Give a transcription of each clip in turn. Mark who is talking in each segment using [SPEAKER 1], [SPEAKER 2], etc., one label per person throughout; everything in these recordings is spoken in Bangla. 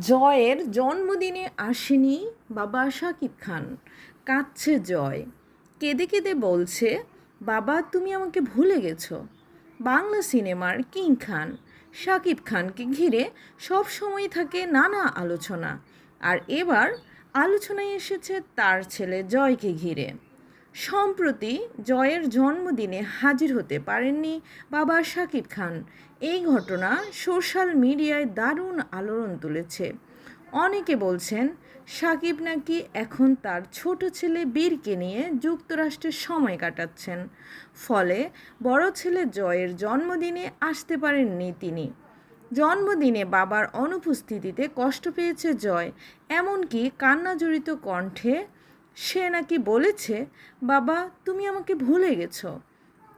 [SPEAKER 1] জয়ের জন্মদিনে আসেনি বাবা শাকিব খান। কাঁদছে জয়। কেঁদে কেঁদে বলছে, বাবা, তুমি আমাকে ভুলে গেছো। বাংলা সিনেমার কিং খান। শাকিব খানকে ঘিরে সব সময় থাকে নানা আলোচনা। আর এবার আলোচনায় এসেছে তার ছেলে জয়কে ঘিরে। সম্প্রতি জয়ের জন্মদিনে হাজির হতে পারেননি বাবা শাকিব খান। এই ঘটনা সোশ্যাল মিডিয়ায় দারুণ আলোড়ন তুলেছে। অনেকে বলছেন সাকিব নাকি এখন তার ছোট ছেলে বীরকে নিয়ে যুক্তরাষ্ট্রে সময় কাটাচ্ছেন। ফলে বড় ছেলে জয়ের জন্মদিনে আসতে পারেননি তিনি। জন্মদিনে বাবার অনুপস্থিতিতে কষ্ট পেয়েছে জয়, এমনকি কান্নাজড়িত কণ্ঠে সে নাকি বলেছে, বাবা, তুমি আমাকে ভুলে গেছো।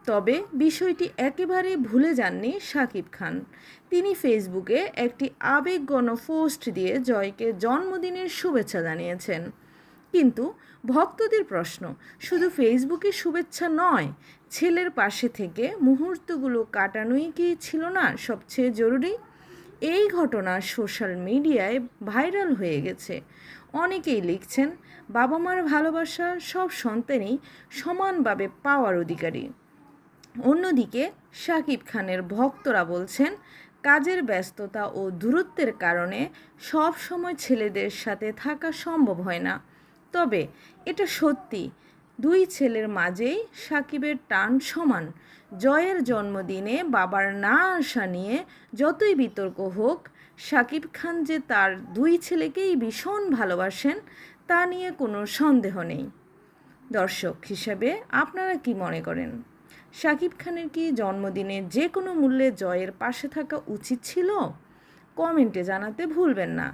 [SPEAKER 1] তবে বিষয়টি একেবারে ভুলে যাননি শাকিব খান। তিনি ফেসবুকে একটি আবেগগণ পোস্ট দিয়ে জয়কে জন্মদিনের শুভেচ্ছা জানিয়েছেন। কিন্তু ভক্তদের প্রশ্ন, শুধু ফেসবুকে শুভেচ্ছা নয়, ছেলের পাশে থেকে মুহূর্তগুলো কাটানোই কি ছিল না সবচেয়ে জরুরি? এই ঘটনা সোশ্যাল মিডিয়ায় ভাইরাল হয়ে গেছে। অনেকেই লিখছেন বাবা মার ভালোবাসা সব সন্তানই সমানভাবে পাওয়ার অধিকারী। অন্যদিকে শাকিব খানের ভক্তরা বলছেন, কাজের ব্যস্ততা ও দূরত্বের কারণে সব সময় ছেলেদের সাথে থাকা সম্ভব হয় না। তবে এটা সত্যি দুই ছেলের মাঝেই সাকিবের টান সমান। জয়ের জন্মদিনে বাবার না আসা নিয়ে যতই বিতর্ক হোক, সাকিব খান যে তার দুই ছেলেকেই ভীষণ ভালোবাসেন, তা নিয়ে কোনো সন্দেহ নেই। দর্শক হিসেবে আপনারা কি মনে করেন? শাকিব খানের কি জন্মদিনে যে কোনো মূল্যে জয়ের পাশে থাকা উচিত ছিল? কমেন্টে জানাতে ভুলবেন না।